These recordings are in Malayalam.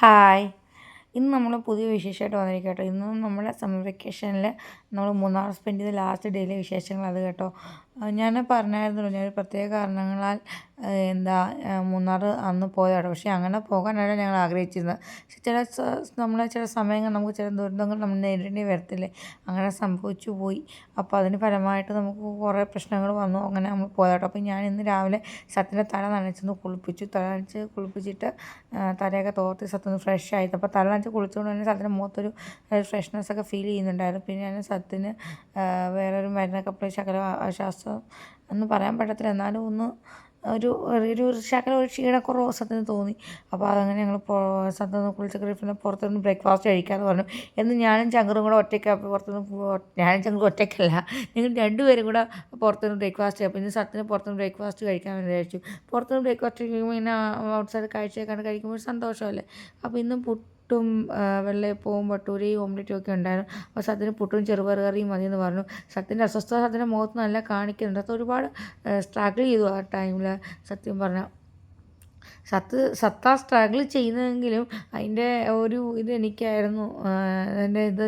ഹായ്. ഇന്ന് നമ്മൾ പുതിയ വിശേഷമായിട്ട് വന്നിരിക്കുക കേട്ടോ ഇന്ന് നമ്മളെ സമ്മർ വെക്കേഷനിൽ നമ്മൾ മൂന്നാർ സ്പെൻഡ് ചെയ്ത ലാസ്റ്റ് ഡേയിലെ വിശേഷങ്ങൾ അത് കേട്ടോ. ഞാൻ പറഞ്ഞായിരുന്നല്ലോ ഞാൻ പ്രത്യേക കാരണങ്ങളാൽ എന്താ മൂന്നാർ അന്ന് പോയതാണ് പക്ഷേ അങ്ങനെ പോകാനാണ് ഞങ്ങൾ ആഗ്രഹിച്ചിരുന്നത്. പക്ഷേ ചില നമ്മളെ ചില സമയങ്ങൾ നമുക്ക് ചില ദുരന്തങ്ങൾ നമ്മൾ നേരിടേണ്ടി വരത്തില്ലേ? അങ്ങനെ സംഭവിച്ചു പോയി. അപ്പോൾ അതിന് ഫലമായിട്ട് നമുക്ക് കുറേ പ്രശ്നങ്ങൾ വന്നു. അങ്ങനെ നമ്മൾ പോയതാട്ടോ. അപ്പോൾ ഞാൻ ഇന്ന് രാവിലെ സത്തിന്റെ തല നനച്ചൊന്ന് കുളിപ്പിച്ചു. തല നനച്ച് കുളിപ്പിച്ചിട്ട് തലയൊക്കെ തോർത്തി സത്തൊന്ന് ഫ്രഷ് ആയിട്ട് അപ്പോൾ തല നനച്ച് കുളിച്ചുകൊണ്ട് തന്നെ സത്തിന്റെ മുഖത്തൊരു ഫ്രഷ്നെസ് ഒക്കെ ഫീൽ ചെയ്യുന്നുണ്ടായിരുന്നു. പിന്നെ ഞാൻ സത്തിന് വേറൊരു മരുന്നൊക്കെ ശകല ശ്വാസം എന്ന് പറയാൻ പറ്റത്തില്ല. എന്നാലും ഒന്ന് ഒരു ഒരു ശകലം ഒരു ക്ഷീണക്കുറവ് സത്യത്തിന് തോന്നി. അപ്പോൾ അതങ്ങനെ ഞങ്ങൾ സത്യം കുളിച്ചൊക്കെ പിന്നെ പുറത്തുനിന്ന് ബ്രേക്ക്ഫാസ്റ്റ് കഴിക്കാമെന്ന് പറഞ്ഞു. എന്ന് ഞാനും ചങ്കറും കൂടെ ഒറ്റയ്ക്ക് പുറത്തുനിന്ന് ഞാനും ചങ്കറും ഒറ്റയ്ക്കല്ല. ഞങ്ങൾ രണ്ടുപേരും കൂടെ പുറത്തുനിന്ന് ബ്രേക്ക്ഫാസ്റ്റ് അപ്പോൾ പിന്നെ സത്തിന് പുറത്തുനിന്ന് ബ്രേക്ക്ഫാസ്റ്റ് കഴിക്കാൻ വിചാരിച്ചു. പുറത്തുനിന്ന് ബ്രേക്ക്ഫാസ്റ്റ് കഴിക്കുമ്പോൾ ഇങ്ങനെ ഔട്ട്സൈഡ് കാഴ്ചയൊക്കെ കഴിക്കുമ്പോൾ സന്തോഷമല്ലേ? അപ്പോൾ ഇന്നും പുട്ട് പുട്ടും വെള്ളയപ്പവും വട്ടൂരയും ഓംലെറ്റും ഒക്കെ ഉണ്ടായിരുന്നു. അപ്പോൾ സത്യന് പുട്ടും ചെറുപയർ കറിയും മതി എന്ന് പറഞ്ഞു. സത്യന്റെ അസ്വസ്ഥത സത്യന്റെ മുഖത്ത് നല്ല കാണിക്കുന്നുണ്ട്. അത് ഒരുപാട് സ്ട്രഗിൾ ചെയ്തു ആ ടൈമിൽ സത്യം പറഞ്ഞാൽ സത്ത് സത്ത സ്ട്രഗിൾ ചെയ്യുന്നതെങ്കിലും അതിന്റെ ഒരു ഇത് എനിക്കായിരുന്നു. അതിന്റെ ഇത്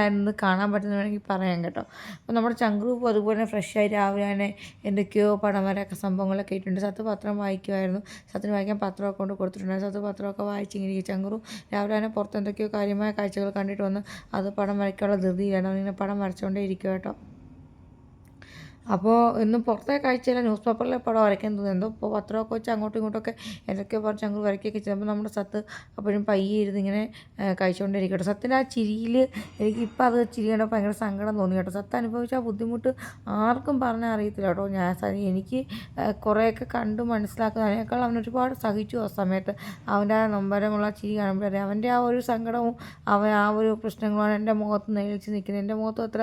ആയിരുന്നു കാണാൻ പറ്റുന്ന വേണമെങ്കിൽ പറയാം കേട്ടോ. അപ്പോൾ നമ്മുടെ ചങ്ക്രൂപ്പ് അതുപോലെ ഫ്രഷായി രാവിലെ തന്നെ എന്തൊക്കെയോ പടം വരെയൊക്കെ സംഭവങ്ങളൊക്കെ ഇട്ടുണ്ട് സത്ത് പത്രം വായിക്കുമായിരുന്നു. സത്തിന് വായിക്കാൻ പത്രമൊക്കെ കൊണ്ട് കൊടുത്തിട്ടുണ്ടായിരുന്നു. സത്ത് പത്രമൊക്കെ വായിച്ചിങ്ങനെ ചങ്ക്രു രാവിലെ തന്നെ പുറത്ത് എന്തൊക്കെയോ കാര്യമായ കാഴ്ചകൾ കണ്ടിട്ട് വന്ന് അത് പടം വരയ്ക്കാനുള്ള ധൃതിയിലാണ്. അവനിങ്ങനെ പടം വരച്ചുകൊണ്ടേ ഇരിക്കും കേട്ടോ. അപ്പോൾ ഇന്ന് പുറത്തെ കാഴ്ചയില്ല ന്യൂസ് പേപ്പറിലെ പടം വരയ്ക്കാൻ തോന്നുന്നു. എന്തോ ഇപ്പോൾ പത്രമൊക്കെ വെച്ച് അങ്ങോട്ടും ഇങ്ങോട്ടൊക്കെ എന്തൊക്കെയോ പറഞ്ഞ് അങ്ങ് വരയ്ക്കുകയൊക്കെ ചെയ്യുമ്പോൾ നമ്മുടെ സത്ത് അപ്പോഴും പയ്യെ ഇരുന്ന് ഇങ്ങനെ കഴിച്ചുകൊണ്ടിരിക്കട്ടെ സത്തിന്റെ ആ ചിരിയിൽ എനിക്ക് ഇപ്പോൾ അത് ചിരി കണ്ടപ്പോൾ ഭയങ്കര സങ്കടം തോന്നി കേട്ടോ. സത്ത് അനുഭവിച്ച ആ ബുദ്ധിമുട്ട് ആർക്കും പറഞ്ഞാൽ അറിയത്തില്ല കേട്ടോ. ഞാൻ എനിക്ക് കുറേയൊക്കെ കണ്ടു മനസ്സിലാക്കുന്ന. അതിനേക്കാൾ അവൻ ഒരുപാട് സഹിച്ചു ആ സമയത്ത്. അവന്റെ ആ നൊമ്പരമുള്ള ചിരി കാണുമ്പോഴേ അവന്റെ ആ ഒരു സങ്കടവും അവൻ ആ ഒരു പ്രശ്നങ്ങളാണ് എന്റെ മുഖത്ത് നേരിച്ച് നിൽക്കുന്നത് എന്റെ മുഖത്ത് അത്ര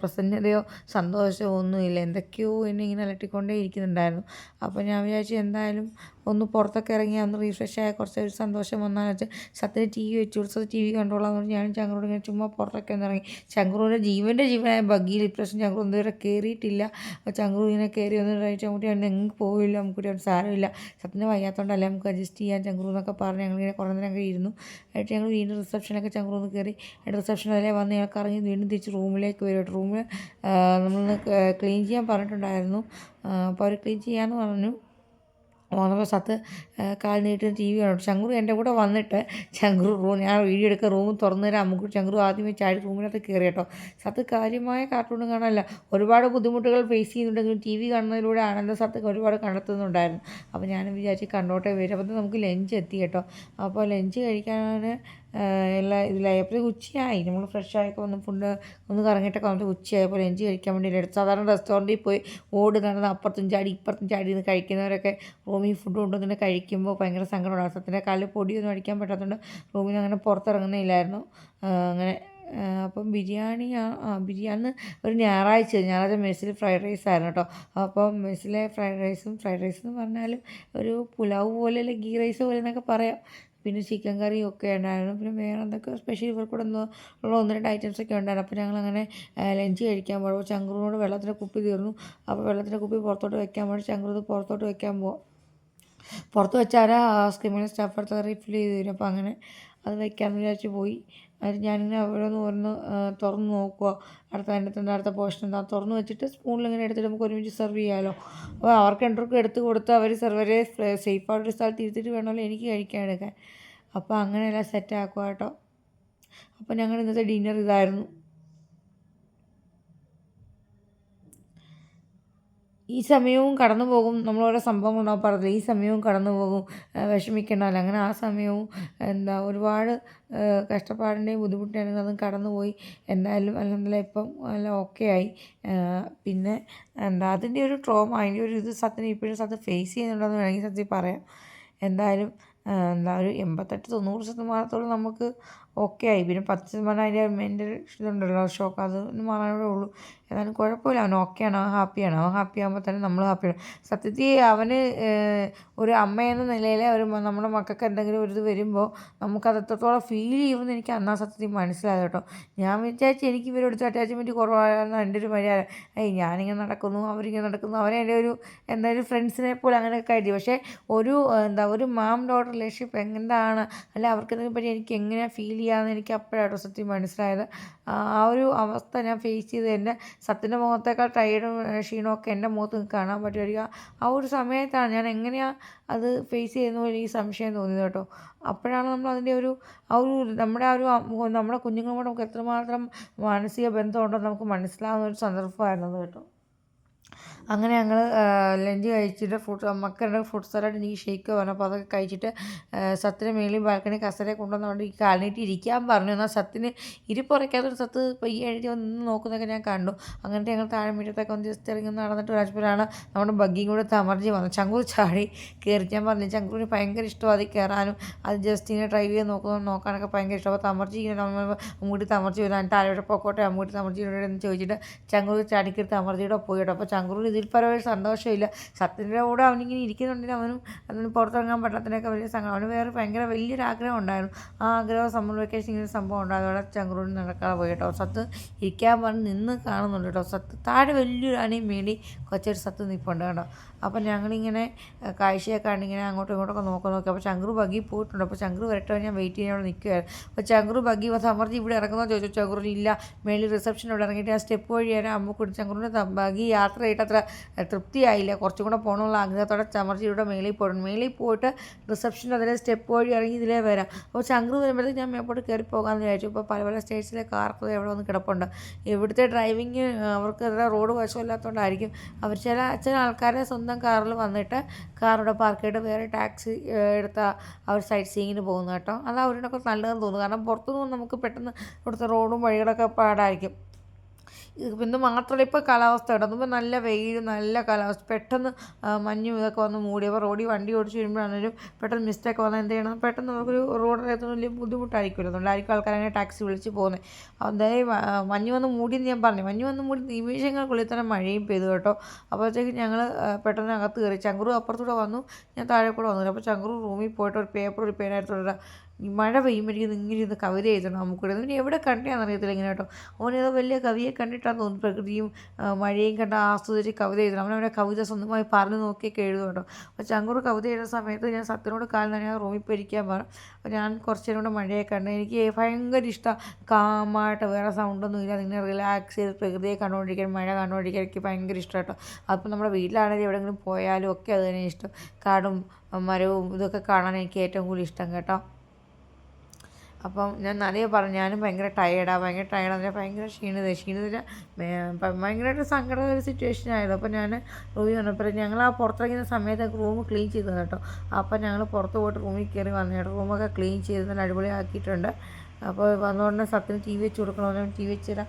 പ്രസന്നതയോ സന്തോഷമോ ഒന്നും ഒന്നുമില്ല എന്തൊക്കെയോ എന്നെ ഇങ്ങനെ അലട്ടിക്കൊണ്ടേ ഇരിക്കുന്നുണ്ടായിരുന്നു. അപ്പോൾ ഞാൻ വിചാരിച്ചു എന്തായാലും ഒന്ന് പുറത്തൊക്കെ ഇറങ്ങി ഒന്ന് റീഫ്രഷ് ആയ കുറച്ച് ഒരു സന്തോഷം വന്നാന്ന് വെച്ചാൽ സത്യം ടി വി വെച്ചു. കൊടുത്തത് ടി വി കണ്ടോളാം എന്ന് ഞാനും ചങ്കറോട് ഇങ്ങനെ ചുമ്മാ പുറത്തൊക്കെ ഒന്ന് ഇറങ്ങി. ചങ്കുറൂന്റെ ജീവന്റെ ജീവനായ ബഗ്ഗിയിൽ ഇപ്രാവശ്യം ചങ്കുറു ഇതുവരെ കയറിയിട്ടില്ല ചങ്കുറു ഇങ്ങനെ കയറി ഒന്ന് ചങ്കുട്ടി എങ്ങ് പോവില്ല. നമുക്ക് സാരമില്ല സത്യം വയ്യാത്തതുകൊണ്ടല്ല നമുക്ക് അഡ്ജസ്റ്റ് ചെയ്യാൻ ചങ്കുറു എന്നൊക്കെ പറഞ്ഞ് ഞങ്ങളിങ്ങനെ കുറേ നേരം കഴിയുന്നു എന്നിട്ട് ഞങ്ങൾ വീണ്ടും റിസപ്ഷനൊക്കെ ചങ്കുറു ഒന്ന് കയറി റിസപ്ഷൻ വരെ വന്ന് ഞങ്ങൾക്ക് ഇറങ്ങി വീണ്ടും തിരിച്ച് റൂമിലേക്ക് വരും റൂമിൽ നമ്മൾ ക്ലീൻ ചെയ്യാൻ പറഞ്ഞിട്ടുണ്ടായിരുന്നു. അപ്പോൾ അവർ ക്ലീൻ ചെയ്യാമെന്ന് പറഞ്ഞു. വന്നപ്പോൾ സത്ത് കാൽ നീട്ടി ടി വി കാണും. ചങ്കുറു എന്റെ കൂടെ വന്നിട്ട് ചങ്കുറു റൂം ഞാൻ വീഡിയോ എടുക്കുക റൂം തുറന്നു തരാം. നമുക്ക് ചങ്കുറു ആദ്യമേ ചാടി റൂമിനകത്ത് കയറി കേട്ടോ. സത്ത് കാര്യമായ കാർട്ടൂൺ കാണാനല്ല. ഒരുപാട് ബുദ്ധിമുട്ടുകൾ ഫേസ് ചെയ്യുന്നുണ്ടെങ്കിലും ടി വി കാണുന്നതിലൂടെ ആനന്ദ സത്ത് ഒരുപാട് കണ്ടെത്തുന്നുണ്ടായിരുന്നു. അപ്പോൾ ഞാൻ വിചാരിച്ച് കണ്ടോട്ടെ വരും. അപ്പോൾ നമുക്ക് ലഞ്ച് എത്തി കേട്ടോ. അപ്പോൾ ലഞ്ച് കഴിക്കാൻ എല്ലാം ഇതിലായി അപ്പോൾ ഉച്ചയായി. നമ്മൾ ഫ്രഷ് ആയൊക്കെ വന്ന് ഫുഡ് ഒന്ന് കറങ്ങിയിട്ടൊക്കെ വന്നിട്ട് ഉച്ചയായപ്പോൾ ലഞ്ച് കഴിക്കാൻ വേണ്ടി എടുത്തു സാധാരണ റെസ്റ്റോറന്റിൽ പോയി ഓടി നടന്ന് അപ്പുറത്തും ചാടി ഇപ്പുറത്തും ചാടി നിന്ന് കഴിക്കുന്നവരൊക്കെ റൂമിൽ ഫുഡ് കൊണ്ടുവന്നിട്ട് കഴിക്കുമ്പോൾ ഭയങ്കര സങ്കടമാണ്. അസത്തിന്റെ കാലിൽ പൊടിയൊന്നും അടിക്കാൻ പറ്റാത്തതുകൊണ്ട് റൂമിൽ നിന്ന് അങ്ങനെ പുറത്തിറങ്ങുന്നില്ലായിരുന്നു. അങ്ങനെ അപ്പം ബിരിയാണി ആ ബിരിയാണി ഒരു ഞായറാഴ്ച ഞായറാഴ്ച മെസ്സിൽ ഫ്രൈഡ് റൈസ് ആയിരുന്നു കേട്ടോ. അപ്പം മെസ്സിലെ ഫ്രൈഡ് റൈസും ഫ്രൈഡ് റൈസ് എന്ന് പറഞ്ഞാലും ഒരു പുലാവ് പോലെ അല്ലെങ്കിൽ ഗീ റൈസ് പോലെ എന്നൊക്കെ പറയാം. പിന്നെ ചിക്കൻ കറിയും ഒക്കെ ഉണ്ടായിരുന്നു. പിന്നെ വേറെ എന്തൊക്കെ സ്പെഷ്യൽ ഇവർക്കൂടെ ഒന്ന് ഉള്ള ഒന്ന് രണ്ട് ഐറ്റംസ് ഒക്കെ ഉണ്ടായിരുന്നു. അപ്പോൾ ഞങ്ങൾ അങ്ങനെ ലഞ്ച് കഴിക്കാൻ പോകുമ്പോൾ ചങ്കുറിനോട് വെള്ളത്തിന്റെ കുപ്പി തീർന്നു. അപ്പോൾ വെള്ളത്തിന്റെ കുപ്പി പുറത്തോട്ട് വെക്കാൻ പോകും ചങ്കുറത് പുറത്തോട്ട് വെക്കാൻ പോകും പുറത്ത് വെച്ചാൽ ആ സ്കിമ്മിൽ സ്റ്റഫ് എടുത്ത് റീഫിൽ ചെയ്ത് തരും. അപ്പോൾ അങ്ങനെ അത് വെക്കാമെന്ന് വിചാരിച്ച് പോയി. അത് ഞാനിങ്ങനെ നിന്ന് ഓരോന്ന് തുറന്ന് നോക്കുക അടുത്ത അതിന്റെ അടുത്ത പോർഷൻ എന്താ? തുറന്ന് വെച്ചിട്ട് സ്പൂണിൽ ഇങ്ങനെ എടുത്തിട്ട് നമുക്ക് ഒരുമിച്ച് സെർവ് ചെയ്യാമല്ലോ അപ്പോൾ അവർക്ക് രണ്ടുപേർക്കും എടുത്ത് കൊടുത്ത് അവർ സെർവറെ സേഫായിട്ടൊരു സ്ഥലത്ത് ഇരുത്തിട്ട് വേണമല്ലോ എനിക്ക് കഴിക്കാൻ എടുക്കാൻ. അപ്പോൾ അങ്ങനെയെല്ലാം സെറ്റ് ആക്കുക കേട്ടോ. അപ്പോൾ ഞങ്ങൾ ഇന്നത്തെ ഡിന്നർ ഇതായിരുന്നു. ഈ സമയവും കടന്നു പോകും. നമ്മൾ ഓരോ സംഭവങ്ങളുണ്ടാവും പറഞ്ഞില്ല ഈ സമയവും കടന്നു പോകും. വിഷമിക്കണ്ടല്ലോ. അങ്ങനെ ആ സമയവും എന്താ ഒരുപാട് കഷ്ടപ്പാടിന്റെയും ബുദ്ധിമുട്ടിന്റെയും അതും കടന്നുപോയി എന്തായാലും അല്ലെന്നല്ല ഇപ്പം എല്ലാം ഓക്കെ ആയി. പിന്നെ എന്താ അതിന്റെ ഒരു ട്രോമ അതിന്റെ ഒരു ഇത് സത്യം ഇപ്പോഴും സത്യം ഫേസ് ചെയ്യുന്നുണ്ടെന്ന് വേണമെങ്കിൽ സത്യം പറയാം. എന്തായാലും എന്താ ഒരു എൺപത്തെട്ട് തൊണ്ണൂറ് ശതമാനത്തോളം നമുക്ക് ഓക്കെ ആയി. പിന്നെ പത്ത് ശതമാനം അതിന്റെ മെന്റൽ ഇതുണ്ടല്ലോ ഷോക്ക് അത് മാറാനേ ഉള്ളൂ. എന്നാലും കുഴപ്പമില്ല. അവൻ ഓക്കെയാണ്. അവൻ ഹാപ്പിയാണ്. അവൻ ഹാപ്പി ആകുമ്പോൾ തന്നെ നമ്മൾ ഹാപ്പിയാണ് സത്യത്തിൽ അവന് ഒരു അമ്മ എന്ന നിലയിൽ ഒരു നമ്മുടെ മക്കൾക്ക് എന്തെങ്കിലും ഒരു ഇത് വരുമ്പോൾ നമുക്കത് എത്രത്തോളം ഫീൽ ചെയ്യുമെന്ന് എനിക്ക് അന്നാ സത്യത്തിൽ മനസ്സിലായത് കേട്ടോ. ഞാൻ വിചാരിച്ചു എനിക്ക് ഇവരോട് അറ്റാച്ച്മെന്റ് കുറവാണെന്ന് എന്റെ ഒരു മര്യാദ. ഏയ് ഞാനിങ്ങനെ നടക്കുന്നു അവരിങ്ങനെ നടക്കുന്നു. അവരെ എന്റെ ഒരു എന്തായാലും ഫ്രണ്ട്സിനെ പോലെ അങ്ങനെയൊക്കെ ആയിട്ട്. പക്ഷേ ഒരു എന്താ ഒരു മാം ഡോട്ട് റിലേഷൻഷിപ്പ് എന്താണ് അല്ല അവർക്ക് എന്തെങ്കിലും പറ്റി എനിക്ക് എങ്ങനെയാണ് ഫീൽ ചെയ്യാമെന്ന് എനിക്ക് അപ്പോഴാണ് സത്യം മനസ്സിലായത്. ആ ഒരു അവസ്ഥ ഞാൻ ഫേസ് ചെയ്ത് എന്റെ സത്യന്റെ മുഖത്തേക്കാൾ ടയേർഡും ക്ഷീണമൊക്കെ എന്റെ മുഖത്ത് കാണാൻ പറ്റുമായിരിക്കും. ആ ഒരു സമയത്താണ് ഞാൻ എങ്ങനെയാണ് അത് ഫേസ് ചെയ്യുന്ന പോലെ ഈ സംശയം തോന്നിയത് കേട്ടോ. അപ്പോഴാണ് നമ്മൾ അതിന്റെ ഒരു ആ ഒരു നമ്മുടെ ആ ഒരു നമ്മുടെ കുഞ്ഞുങ്ങളോട് നമുക്ക് എത്രമാത്രം മാനസിക ബന്ധമുണ്ടെന്ന് നമുക്ക് മനസ്സിലാകുന്ന ഒരു സന്ദർഭമായിരുന്നത് കേട്ടോ. അങ്ങനെ ഞങ്ങൾ ലഞ്ച് കഴിച്ചിട്ട് ഫ്രൂട്ട് മക്കളുടെ ഫ്രൂട്ട് സലാഡ് എനിക്ക് ഷേക്ക് പറഞ്ഞു. അപ്പോൾ അതൊക്കെ കഴിച്ചിട്ട് സത്തിന് മേളിൽ ബാൽക്കണി കസരെ കൊണ്ടുവന്നുകൊണ്ട് ഈ കാലിനീട്ട് ഇരിക്കാൻ പറഞ്ഞു. എന്നാൽ സത്തിന് ഇരിപ്പുറയ്ക്കാത്തൊരു സത്ത് ഈ എഴുതി വന്ന് നോക്കുന്നതൊക്കെ ഞാൻ കണ്ടു. അങ്ങനെ ഞങ്ങൾ താഴെ മുറ്റത്തൊക്കെ ഒന്ന് ജസ്റ്റ് ഇറങ്ങി നടന്നിട്ട് രാജ്പൂരാണ് നമ്മുടെ ബഗ്ഗിയും കൂടെ തമർജി വന്നു ചങ്കൂർ ചാടി കയറി ഞാൻ പറഞ്ഞു ചങ്കൂറിന് ഭയങ്കര ഇഷ്ടമാണ് അതിൽ കയറാനും അത് ജസ്റ്റ് ഇങ്ങനെ ഡ്രൈവ് ചെയ്ത് നോക്കുന്നു നോക്കാനൊക്കെ ഭയങ്കര ഇഷ്ടം അപ്പോൾ തമർജി ഇങ്ങനെ അമ്മൂട്ടി തമർജി വരാൻ താഴെ പോക്കോട്ടെ? അമ്മൂട്ടി തമർജി എന്ന് ചോദിച്ചിട്ട് ചങ്കൂർ ചാടിക്കരുത് തമർജിയുടെ പോയിട്ടോ അപ്പോൾ ചങ്കൂർ ഇതിൽ പരം ഒരു സന്തോഷമില്ല. സത്യന്റെ കൂടെ അവനിങ്ങനെ ഇരിക്കുന്നുണ്ടെങ്കിൽ അവനും അതിന് പുറത്തിറങ്ങാൻ പറ്റാത്തതിനൊക്കെ വലിയ സംഘം അവന് വേറെ ഭയങ്കര വലിയൊരു ആഗ്രഹം ഉണ്ടായിരുന്നു. ആ ആഗ്രഹം സമ്മർ വെക്കേഷൻ ഇങ്ങനെ സംഭവം ഉണ്ടാകും അവിടെ ചങ്കുറൂടി നടക്കാതെ പോയി കേട്ടോ. സത്ത് ഇരിക്കാൻ പറഞ്ഞ് നിന്ന് കാണുന്നുണ്ട് കേട്ടോ. സത്ത് താഴെ വലിയൊരു അണിയും വേണ്ടി കൊച്ചൊരു സത്ത് നിൽപ്പുണ്ട് കേട്ടോ. അപ്പം ഞങ്ങളിങ്ങനെ കാഴ്ചയൊക്കെ ഇങ്ങനെ അങ്ങോട്ടും ഇങ്ങോട്ടൊക്കെ നോക്കാൻ നോക്കി. അപ്പോൾ ചങ്കുറു ബഗ്ഗി പോയിട്ടുണ്ട്. അപ്പോൾ ചങ്കുറു വരട്ടെ ഞാൻ വെയിറ്റ് ചെയ്യാൻ അവിടെ നിൽക്കുകയായിരുന്നു അപ്പോൾ ചങ്കുറു ബഗ്ഗി സമർജി ഇവിടെ ഇറങ്ങുന്നോ ചോദിച്ചു. ചങ്കുറു ഇല്ല മേളിൽ റിസപ്ഷൻ ഇവിടെ ഇറങ്ങിയിട്ട് ആ സ്റ്റെപ്പ് വഴിയാണ് അമ്മക്കൂടി ചങ്കുറിന്റെ ബഗ്ഗി യാത്ര ചെയ്തിട്ട് അത്ര തൃപ്തിയായില്ല. കുറച്ചും കൂടെ പോകണമെന്നുള്ള ആഗ്രഹത്തോടെ ചമർജിയുടെ മേളിൽ പോകണം മേളിൽ പോയിട്ട് റിസപ്ഷൻ അതിലെ സ്റ്റെപ്പ് വഴി ഇറങ്ങി ഇതിലേ വരാം. അപ്പോൾ ശങ്കർ വരുമ്പോഴത്തേക്ക് ഞാൻ മേപ്പോട്ട് കയറി പോകാമെന്ന് വിചാരിച്ചു. ഇപ്പോൾ പല പല സ്റ്റേറ്റ്സിലെ കാർക്ക് എവിടെ വന്ന് കിടപ്പുണ്ട്. ഇവിടുത്തെ ഡ്രൈവിങ് അവർക്ക് റോഡ് വശമില്ലാത്തതുകൊണ്ടായിരിക്കും. അവർ ചില ചില ആൾക്കാരെ സ്വന്തം കാറിൽ വന്നിട്ട് കാറിവിടെ പാർക്ക് ചെയ്തിട്ട് വേറെ ടാക്സി എടുത്ത അവർ സൈറ്റ് സീയിങ്ങിന് പോകുന്നു കേട്ടോ. അത് അവരോടൊക്കെ നല്ലതെന്ന് തോന്നുന്നു. കാരണം പുറത്തുനിന്ന് നമുക്ക് പെട്ടെന്ന് ഇവിടുത്തെ റോഡും വഴികളൊക്കെ പാടായിരിക്കും. ഇന്ന് മാത്രമല്ല ഇപ്പോൾ കാലാവസ്ഥ ഇടുമ്പോൾ നല്ല വെയിൽ നല്ല കാലാവസ്ഥ. പെട്ടെന്ന് മഞ്ഞും ഇതൊക്കെ വന്ന് മൂടി. അപ്പോൾ റോഡിൽ വണ്ടി ഓടിച്ച് വരുമ്പോഴാണെങ്കിലും പെട്ടെന്ന് മിസ്റ്റേക്ക് വന്നാൽ എന്ത് ചെയ്യണം? പെട്ടെന്ന് നമുക്കൊരു റോഡിനകത്ത് വലിയ ബുദ്ധിമുട്ടായിരിക്കുമല്ലോ. അതുകൊണ്ടായിരിക്കും ആൾക്കാരങ്ങനെ ടാക്സി വിളിച്ച് പോകുന്നത്. എന്തായാലും മഞ്ഞ് വന്ന് മൂടിയെന്ന് ഞാൻ പറഞ്ഞു മഞ്ഞ് വന്ന് മൂടി നിമിഷങ്ങൾക്കുള്ളിൽ തന്നെ മഴയും പെയ്തു കേട്ടോ. അപ്പോഴത്തേക്ക് ഞങ്ങൾ പെട്ടെന്ന് അകത്ത് കയറി. ചങ്കുറു അപ്പുറത്തൂടെ വന്നു. ഞാൻ താഴെ കൂടെ വന്നു അപ്പോൾ ചങ്കുറു റൂമിൽ പോയിട്ട് ഒരു പേപ്പർ ഒരു ഈ മഴ പെയ്യുമ്പോഴേക്കും ഇങ്ങനെ ഇരുന്ന് കവിത എഴുതണം നമുക്കിവിടെ ഇവന് എവിടെ കണ്ടാന്ന് അറിയത്തില്ല ഇങ്ങനെ കേട്ടോ. അവനേതോ വലിയ കവിയെ കണ്ടിട്ടാന്ന് തോന്നുന്നു. പ്രകൃതിയും മഴയും കണ്ട ആസ്വദിച്ച് കവിത എഴുതണം. അവനവന്റെ കവിത സ്വന്തമായി പറഞ്ഞു നോക്കിയൊക്കെ എഴുതും കേട്ടോ അപ്പോൾ ചങ്കൂർ കവിത എഴുതുന്ന സമയത്ത് ഞാൻ സത്യനോട് കാലം തന്നെ റൂമിൽ പോയിരിക്കാൻ പറഞ്ഞു. അപ്പോൾ ഞാൻ കുറച്ച് നേരം കൂടെ മഴയെ കണ്ടു എനിക്ക് ഭയങ്കര ഇഷ്ടം. കാമായിട്ട് വേറെ സൗണ്ടൊന്നും ഇല്ല ഇങ്ങനെ റിലാക്സ് ചെയ്ത് പ്രകൃതിയെ കണ്ടുകൊണ്ടിരിക്കാൻ മഴ കണ്ടുകൊണ്ടിരിക്കാൻ എനിക്ക് ഭയങ്കര ഇഷ്ടം കേട്ടോ. അപ്പോൾ നമ്മുടെ വീട്ടിലാണെങ്കിൽ എവിടെയെങ്കിലും പോയാലും ഒക്കെ അത് തന്നെ ഇഷ്ടം. കാടും മരവും ഇതൊക്കെ കാണാൻ എനിക്ക് ഏറ്റവും കൂടുതൽ ഇഷ്ടം കേട്ടോ. അപ്പം ഞാൻ നിറയെ പറഞ്ഞു ഞാനും ഭയങ്കര ടയേർഡാണ് ഭയങ്കര ടയേർഡാണ് ഭയങ്കര ക്ഷീണിത ക്ഷീണിത ഭയങ്കരമായിട്ട് സങ്കടം ഒരു സിറ്റുവേഷൻ ആയിരുന്നു. അപ്പോൾ ഞാൻ റൂമിൽ വന്നപ്പോൾ ഞങ്ങൾ ആ പുറത്തിറങ്ങുന്ന സമയത്ത് റൂം ക്ലീൻ ചെയ്തു കേട്ടോ. അപ്പോൾ ഞങ്ങൾ പുറത്ത് പോയിട്ട് റൂമിൽ കയറി വന്നു. കേട്ടോ റൂമൊക്കെ ക്ലീൻ ചെയ്ത് നല്ല അടിപൊളിയാക്കിയിട്ടുണ്ട്. അപ്പോൾ വന്നുകൊണ്ട് സത്യം ടി വി വെച്ച് കൊടുക്കണമെന്ന് ടി വി വെച്ചിട്ട്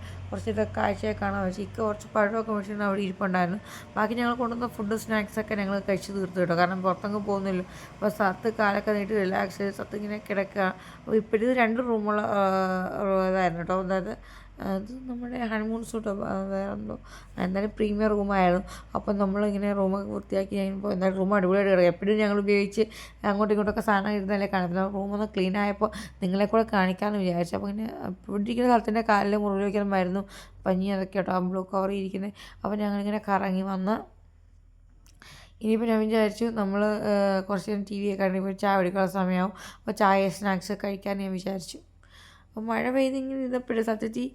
ഇതൊക്കെ കാഴ്ചയൊക്കെ കാണാൻ വെച്ച് ഇക്ക കുറച്ച് പഴമൊക്കെ മേടിച്ചിട്ട് അവിടെ ഇരിപ്പുണ്ടായിരുന്നു. ബാക്കി ഞങ്ങൾ കൊണ്ടുവന്ന ഫുഡ് സ്നാക്സൊക്കെ ഞങ്ങൾ കഴിച്ച് തീർത്തു കേട്ടോ. കാരണം പുറത്തങ്ങ് പോകുന്നില്ല. അപ്പോൾ സത്ത് കാലൊക്കെ നീട്ടി റിലാക്സ് ചെയ്ത് സത്ത് ഇങ്ങനെ കിടക്കുക. അപ്പോൾ ഇപ്പോഴത് രണ്ട് റൂമുള്ള ഇതായിരുന്നു കേട്ടോ. അതായത് അത് നമ്മുടെ ഹണിമൂൺ സൂട്ട് വേറെ എന്തോ എന്തായാലും പ്രീമിയം റൂമായിരുന്നു അപ്പം നമ്മളിങ്ങനെ റൂമൊക്കെ വൃത്തിയാക്കി കഴിയുമ്പോൾ എന്തായാലും റൂം അടിപൊളിയായിട്ട് കിടക്കും എപ്പോഴും ഞങ്ങൾ ഉപയോഗിച്ച് അങ്ങോട്ടും ഇങ്ങോട്ടൊക്കെ സാധനം ഇരുന്നല്ലേ കാണിക്കുന്നത് റൂമൊന്ന് ക്ലീൻ ആയപ്പോൾ നിങ്ങളെ കൂടെ കാണിക്കാമെന്ന് വിചാരിച്ചു. അപ്പോൾ ഇങ്ങനെ പിടിക്കുന്ന സ്ഥലത്തിന്റെ കാലിൽ മുറിവ് വയ്ക്കണമായിരുന്നു പഞ്ഞി അതൊക്കെ കേട്ടോ ബ്ലൂ കവർ ഇരിക്കുന്നത്. അപ്പോൾ ഞങ്ങളിങ്ങനെ കറങ്ങി വന്ന് ഇനിയിപ്പോൾ ഞാൻ വിചാരിച്ചു നമ്മൾ കുറച്ച് നേരം ടി വി ഒക്കെ കണ്ടിപ്പോൾ ചായ കുടിക്കാനുള്ള സമയമാവും. അപ്പോൾ ചായ സ്നാക്സ് കഴിക്കാൻ ഞാൻ വിചാരിച്ചു. അപ്പോൾ മഴ പെയ്ത് ഇങ്ങനെ ഇരുന്നപ്പോഴേ സത്യത്തിൽ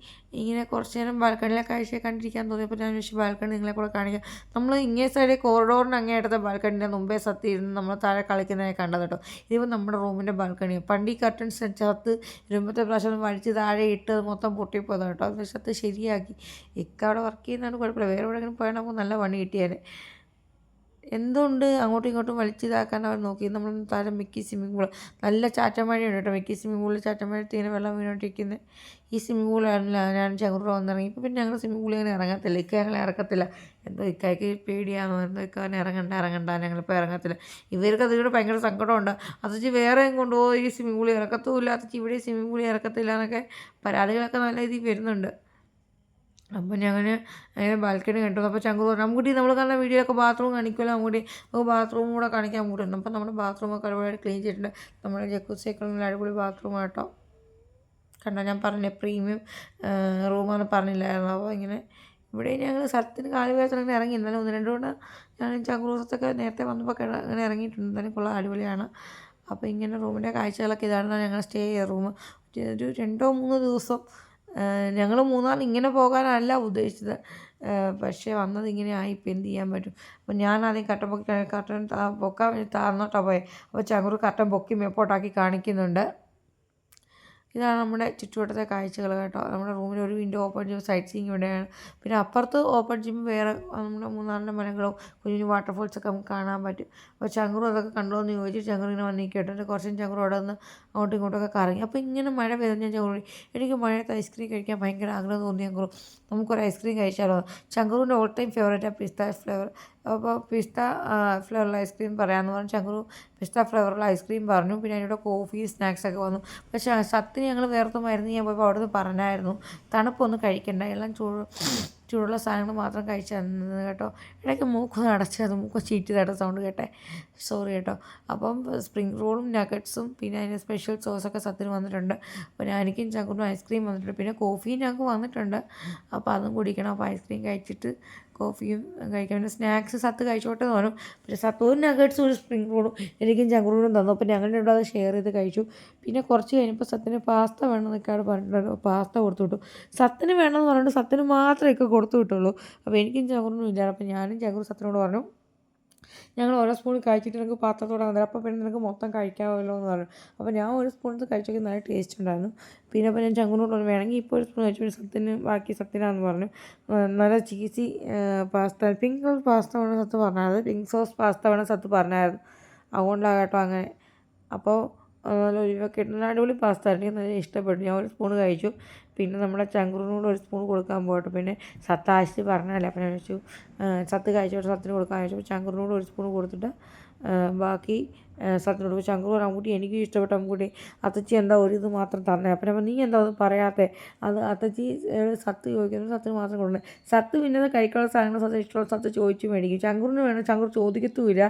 ഇങ്ങനെ കുറച്ച് നേരം ബാൽക്കണിയിലെ കാഴ്ച കണ്ടിരിക്കാൻ തോന്നിയപ്പോൾ ഞാൻ വിഷയം ബാൽക്കണി നിങ്ങളെ കൂടെ കാണിക്കാം. നമ്മൾ ഇങ്ങേ സൈഡ് കോറിഡോറിന് അങ്ങേ അടുത്ത ബാൽക്കണിന്റെ മുമ്പേ സത്യം ഇരുന്ന് നമ്മൾ താഴെ കളിക്കുന്നതായി കണ്ടത് കേട്ടോ. ഇതിപ്പോൾ നമ്മുടെ റൂമിന്റെ ബാൽക്കണി പണ്ടി ഈ കർട്ടൻസ് ചത്ത് ഇരുമ്പത്തെ പ്രാവശ്യം വലിച്ച് താഴെ ഇട്ട് മൊത്തം പൊട്ടിപ്പോയത് കേട്ടോ. അത് സത്ത് ശരിയാക്കി. ഇക്ക അവിടെ വർക്ക് ചെയ്യുന്നതാണ് കുഴപ്പമില്ല. വേറെ എവിടെയെങ്കിലും പോയാൽ നമുക്ക് നല്ല പണി കിട്ടിയാൽ എന്തുകൊണ്ട് അങ്ങോട്ടും ഇങ്ങോട്ടും വലിച്ചിതാക്കാൻ അവർ നോക്കി. നമ്മൾ താഴെ മിക്കി സ്വിമ്മിംഗ് പൂൾ നല്ല ചാറ്റമഴയുണ്ട് കേട്ടോ. മിക്കി സ്വിമ്മിംഗ് പൂളിൽ ചാറ്റമഴത്ത് ഇങ്ങനെ വെള്ളം വീണോണ്ടിരിക്കുന്നത് ഈ സ്വിമ്മിംഗ് പൂളാണല്ലോ ഞാൻ ചങ്ങൂർ വന്നിറങ്ങി. ഇപ്പം പിന്നെ ഞങ്ങൾ സ്വിമ്മിംഗ് പൂളിൽ ഇങ്ങനെ ഇറങ്ങത്തില്ല. ഇക്ക ഞങ്ങളെ ഇറക്കത്തില്ല. എന്തോ ഇക്കായ്ക്ക് പേടിയാണോ എന്തോ ഇക്ക ഇറങ്ങണ്ട ഇറങ്ങണ്ട ഞങ്ങളിപ്പോൾ ഇറങ്ങത്തില്ല. ഇവർക്ക് അതിലൂടെ ഭയങ്കര സങ്കടമുണ്ട്. അതച്ച് വേറെയും കൊണ്ടുപോയി ഈ സ്വിമ്മിംഗ് പൂളിൽ ഇറക്കത്തുമില്ല. അതച്ച് ഇവിടെ സ്വിമ്മിംഗ് പൂളിൽ ഇറക്കത്തില്ല എന്നൊക്കെ പരാതികളൊക്കെ നല്ല രീതിയിൽ വരുന്നുണ്ട്. അപ്പോൾ ഞങ്ങൾ അങ്ങനെ ബാൽക്കണി കണ്ടു. അപ്പോൾ ചങ്കു പറഞ്ഞു അമ്മുട്ടി നമ്മൾ കാരണം വീഡിയോയിലൊക്കെ ബാത്റൂം കാണിക്കുമല്ലോ അങ്ങോട്ട് നമുക്ക് ബാത്റൂം കൂടെ കാണിക്കാൻ കൂട്ടുന്നു അപ്പോൾ നമ്മുടെ ബാത്റൂമൊക്കെ അടിപൊളി ക്ലീൻ ചെയ്തിട്ടുണ്ട്. നമ്മുടെ ജക്കൂസിയൊക്കെ നല്ല അടിപൊളി ബാത്റൂം കേട്ടോ. കണ്ടോ ഞാൻ പറഞ്ഞ പ്രീമിയം റൂമാണ് പറഞ്ഞില്ലായിരുന്നു. അപ്പോൾ ഇങ്ങനെ ഇവിടെ ഞങ്ങൾ സ്ഥലത്തിന് കാൽ വേദന അങ്ങനെ ഇറങ്ങി. എന്നാലും ഒന്ന് രണ്ട് തവണ ഞാൻ ചങ്കുറൂസത്തൊക്കെ നേരത്തെ വന്നപ്പോൾ അങ്ങനെ ഇറങ്ങിയിട്ടുണ്ട്. എന്തായാലും കൊള്ളാം അടിപൊളിയാണ്. അപ്പോൾ ഇങ്ങനെ റൂമിന്റെ കാഴ്ചകളൊക്കെ ഇതാണ് ഞങ്ങൾ സ്റ്റേ ചെയ്ത റൂം ഒരു രണ്ടോ മൂന്നോ ദിവസം ഞങ്ങൾ മൂന്നാർ ഇങ്ങനെ പോകാനല്ല ഉദ്ദേശിച്ചത്. പക്ഷേ വന്നത് ഇങ്ങനെ ആയി ഇപ്പം എന്ത് ചെയ്യാൻ പറ്റും? അപ്പം ഞാൻ ആദ്യം കട്ടൻ പൊക്കി കട്ടൻ പൊക്കാൻ വേണ്ടി താർന്നോട്ടാണ് പോയത് അപ്പോൾ ചങ്ങൂർ കട്ടൻ പൊക്കി മേപ്പോട്ടാക്കി കാണിക്കുന്നുണ്ട്. ഇതാണ് നമ്മുടെ ചുറ്റുവട്ടത്തെ കാഴ്ചകൾ കേട്ടോ. നമ്മുടെ റൂമിൽ ഒരു വിൻഡോ ഓപ്പൺ ചെയ്യുമ്പോൾ സൈറ്റ് സീയിങ് ഇവിടെയാണ്. പിന്നെ അപ്പുറത്ത് ഓപ്പൺ ചെയ്യുമ്പോൾ വേറെ നമ്മുടെ മൂന്നാറിന്റെ മലകളും കുഞ്ഞു കുഞ്ഞു വാട്ടർഫോൾസൊക്കെ നമുക്ക് കാണാൻ പറ്റും. അപ്പോൾ ചങ്കുറും അതൊക്കെ കണ്ടോ എന്ന് ചോദിച്ചു ചങ്കുറ് ഇങ്ങനെ വന്നിരിക്കട്ടെ എന്നിട്ട് കുറച്ചും ചങ്കുറും അവിടെ നിന്ന് അങ്ങോട്ടും ഇങ്ങോട്ടൊക്കെ കറങ്ങി. അപ്പോൾ ഇങ്ങനെ മഴ പെയ്താൽ ഞാൻ ചങ്കുറി എനിക്ക് മഴയത്ത് ഐസ്ക്രീം കഴിക്കാൻ ഭയങ്കര ആഗ്രഹം തോന്നി ചങ്കുറു നമുക്കൊരു ഐസ്ക്രീം കഴിച്ചാലോ? ചങ്കുറിന്റെ ഓൾ ടൈം ഫേവറേറ്റാണ് പിസ്ത ഫ്ലേവർ അപ്പോൾ പിസ്ത ഫ്ലേവറുള്ള ഐസ്ക്രീം പറയാമെന്ന് പറഞ്ഞു. ചങ്കുറു പിസ്ത ഫ്ലേവറുള്ള ഐസ്ക്രീം പറഞ്ഞു. പിന്നെ അതിന്റെ കോഫി സ്നാക്സൊക്കെ വന്നു. പക്ഷേ സത്തിന് ഞങ്ങൾ വേർത്ത് മരുന്ന് ഞാൻ പോയപ്പോൾ അവിടെ നിന്ന് പറഞ്ഞായിരുന്നു തണുപ്പൊന്നും കഴിക്കണ്ട. എല്ലാം ചൂട് ചൂടുള്ള സാധനങ്ങൾ മാത്രം കഴിച്ചു കേട്ടോ. ഇടയ്ക്ക് മൂക്കൊന്ന് അടച്ചത് മൂക്ക് ചീറ്റ് തട സൗണ്ട് കേട്ടെ. സോറി കേട്ടോ. അപ്പം സ്പ്രിംഗ് റോളും നഗറ്റ്സും പിന്നെ അതിന്റെ സ്പെഷ്യൽ സോസൊക്കെ സത്തിന് വന്നിട്ടുണ്ട്. അപ്പോൾ ഞാൻ എനിക്കും ചങ്കുറിനും ഐസ്ക്രീം വന്നിട്ടുണ്ട്. പിന്നെ കോഫിയും ഞങ്ങൾക്ക് വന്നിട്ടുണ്ട്. അപ്പോൾ അതും കുടിക്കണം. അപ്പോൾ ഐസ്ക്രീം കഴിച്ചിട്ട് കോഫിയും കഴിക്കാൻ പിന്നെ സ്നാക്സ് സത്ത് കഴിച്ചോട്ടെ എന്ന് പറഞ്ഞു. പിന്നെ സത്ത് ഒരു നഗറ്റ്സും ഒരു സ്പ്രിംഗ് റോളും എനിക്കും ചങ്കുറൂനും തന്നു. അപ്പോൾ ഞങ്ങളുടെ രണ്ടും അത് ഷെയർ ചെയ്ത് കഴിച്ചു. പിന്നെ കുറച്ച് കഴിഞ്ഞപ്പോൾ സത്തിന് പാസ്ത വേണമെന്നൊക്കെ അവിടെ പറഞ്ഞിട്ടുണ്ടായിരുന്നു പാസ്ത കൊടുത്തു വിട്ടു. സത്തിന് വേണമെന്ന് പറഞ്ഞിട്ട് സത്തിന് മാത്രമേ ഒക്കെ കൊടുത്തു വിട്ടുള്ളൂ. അപ്പോൾ എനിക്കും ചങ്കുറിനും ഇല്ല അപ്പോൾ ഞാനും ചങ്കുറ് സത്തിനോട് പറഞ്ഞു ഞങ്ങൾ ഓരോ സ്പൂൺ കഴിച്ചിട്ട് നിനക്ക് പാത്രത്തോടെ വന്നത് അപ്പോൾ പിന്നെ നിനക്ക് മൊത്തം കഴിക്കാമല്ലോ എന്ന് പറഞ്ഞു. അപ്പോൾ ഞാൻ ഒരു സ്പൂൺ കഴിച്ചൊക്കെ നല്ല ടേസ്റ്റ് ഉണ്ടായിരുന്നു. പിന്നെ അപ്പോൾ ഞാൻ ചങ്കുനോട് പറഞ്ഞു വേണമെങ്കിൽ ഇപ്പോൾ ഒരു സ്പൂൺ കഴിച്ചു. സത്തിന് ബാക്കി സത്യനാന്ന് പറഞ്ഞു. നല്ല cheesy pasta pink colour pasta വേണം സത്ത് പറഞ്ഞത് പിങ്ക് സോസ് പാസ്ത വേണം സത്ത് പറഞ്ഞായിരുന്നു. അതുകൊണ്ടാണ് കേട്ടോ അങ്ങനെ. അപ്പോൾ നല്ല ഒഴിവൊക്കെ ഇട്ട് നല്ല അടിപൊളി പാസ്ത എനിക്ക് നല്ല ഇഷ്ടപ്പെട്ടു. ഞാൻ ഒരു സ്പൂൺ കഴിച്ചു. പിന്നെ നമ്മുടെ ചങ്കുറിനോട് ഒരു സ്പൂൺ കൊടുക്കാൻ പോകട്ടെ. പിന്നെ സത്ത് ആശിച്ച് പറഞ്ഞല്ലേ അപ്പം ഞാൻ വെച്ചു സത്ത് കഴിച്ചോട്ട് സത്തിന് കൊടുക്കാൻ വെച്ചു ചങ്കുറിനോട് ഒരു സ്പൂൺ കൊടുത്തിട്ട് ബാക്കി സത്യനോട് ചോദിച്ചു അങ്കുൾ അമ്മൂട്ടി എനിക്കും ഇഷ്ടപ്പെട്ട അമ്മൂട്ടി അത്തച്ചി എന്താ ഒരു ഇത് മാത്രം തന്നെ അപ്പം അപ്പം നീ എന്താ ഒന്നും പറയാത്തേ? അത് അത്തച്ചി സത്ത് ചോദിക്കുന്നത് സത്തിന് മാത്രം കൊടുക്കണേ. സത്ത് പിന്നെ കഴിക്കാനുള്ള സാധനങ്ങൾ സത്ത് ഇഷ്ടമുള്ള സത്ത് ചോദിച്ചു മേടിക്കും. ചങ്കുറിന് വേണം ചങ്കൂർ ചോദിക്കത്തുമില്ല.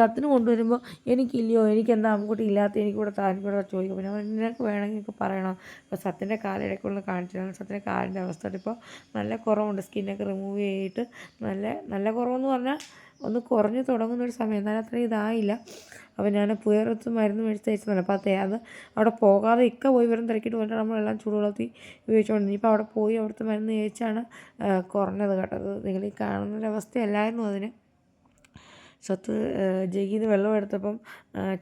സത്തിന് കൊണ്ടുവരുമ്പോൾ എനിക്കില്ലയോ? എനിക്ക് എന്താ അമ്മൂട്ടി ഇല്ലാത്ത എനിക്കിവിടെ താല്പര്യം ചോദിക്കും. പിന്നെ നിനക്ക് വേണമെങ്കിൽ ഒക്കെ പറയണം. അപ്പോൾ സത്തിന്റെ കാലിടയ്ക്കുള്ള കാണിച്ചതാണ് സത്തിന്റെ കാലിന്റെ അവസ്ഥ. ഇപ്പോൾ നല്ല കുറവുണ്ട്. സ്കിന്നൊക്കെ റിമൂവ് ചെയ്തിട്ട് നല്ല നല്ല കുറവെന്ന് പറഞ്ഞാൽ ഒന്ന് കുറഞ്ഞു തുടങ്ങുന്ന ഒരു സമയം. എന്നാലും അത്ര ഇതായില്ല. അപ്പോൾ ഞാൻ പുയറത്ത് മരുന്ന് മേടിച്ച് തയ്ച്ചതാണ് അപ്പോൾ അത് അത് അവിടെ പോകാതെ ഇക്ക പോയി വരും തിരക്കിട്ട് പോയിട്ട് നമ്മളെല്ലാം ചൂടുവെള്ളത്തിൽ ഉപയോഗിച്ചുകൊണ്ട് ഇപ്പോൾ അവിടെ പോയി അവിടുത്തെ മരുന്ന് കഴിച്ചാണ് കുറഞ്ഞത് കേട്ടത് നിങ്ങൾ ഈ കാണുന്നൊരവസ്ഥയല്ലായിരുന്നു അതിന്. സ്വത്ത് ജഗിന്ന് വെള്ളം എടുത്തപ്പം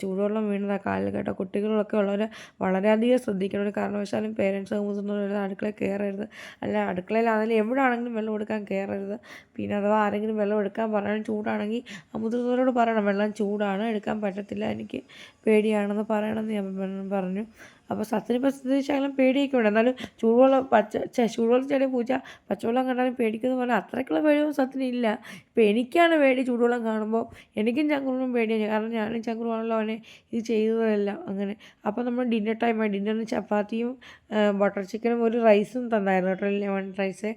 ചൂടുവെള്ളം വീണതാണ് കാലിൽ കേട്ടോ കുട്ടികളൊക്കെ ഉള്ളവർ വളരെയധികം ശ്രദ്ധിക്കണം. ഒരു കാരണവശാലും പേരൻസ് മുതിർന്നവർ അടുക്കളയിൽ കയറരുത് അല്ല അടുക്കളയിലാണെങ്കിലും എവിടെ ആണെങ്കിലും വെള്ളം എടുക്കാൻ കയറരുത് പിന്നെ അഥവാ ആരെങ്കിലും വെള്ളം എടുക്കാൻ പറയണം ചൂടാണെങ്കിൽ മുതിർന്നവരോട് പറയണം വെള്ളം ചൂടാണ് എടുക്കാൻ പറ്റത്തില്ല എനിക്ക് പേടിയാണെന്ന് പറയണമെന്ന് ഞാൻ പറഞ്ഞു. അപ്പോൾ പ്രസിദ്ധി ശകലം പേടിയൊക്കെ ഉണ്ട് എന്നാലും ചൂടുവെള്ളം പച്ച ചൂടുവെള്ളം ചെടി പൂച്ച പച്ചവെള്ളം കണ്ടാലും പേടിക്കുന്ന പോലെ അത്രയ്ക്കുള്ള പേടിയൊന്നും സത്തിനില്ല ഇപ്പം എനിക്കാണ് പേടി ചൂടുവെള്ളം കാണുമ്പോൾ. എനിക്കും ചങ്കുറിനും പേടിയാണ്. കാരണം ഞാനും അവനെ ഇത് ചെയ്തതെല്ലാം. അങ്ങനെ. അപ്പോൾ നമ്മൾ ഡിന്നർ ടൈമായി ഡിന്നറിന് ചപ്പാത്തിയും ബട്ടർ ചിക്കനും ഒരു റൈസും തന്നായിരുന്നു കേട്ടോ ലെമൺ റൈസ്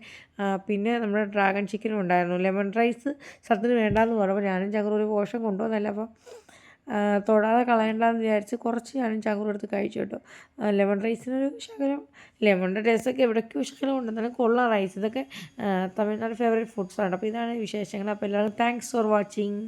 പിന്നെ നമ്മുടെ ഡ്രാഗൺ ചിക്കനും ഉണ്ടായിരുന്നു. ലെമൺ റൈസ് സത്തിന് വേണ്ടാന്ന് പറഞ്ഞപ്പോൾ ഞാനും ചങ്കുറും ഒരു പോഷൻ കൊണ്ടുവന്നല്ല അപ്പോൾ തൊടാതെ കളയണ്ടെന്ന് വിചാരിച്ച് കുറച്ച് ഞാനും ചങ്കുറും എടുത്ത് കഴിച്ചു കേട്ടോ. ലെമൺ റൈസിനൊരു ശകലം ലെമണിന്റെ ടേസ്റ്റൊക്കെ എവിടേക്കോ ശകലം ഉണ്ട്. കൊള്ളാം റൈസ് ഇതൊക്കെ തമിഴ്നാട് ഫേവറേറ്റ് ഫുഡ്സാണ് അപ്പോൾ ഇതാണ് വിശേഷങ്ങൾ. അപ്പോൾ എല്ലാവർക്കും താങ്ക്സ് ഫോർ വാച്ചിങ്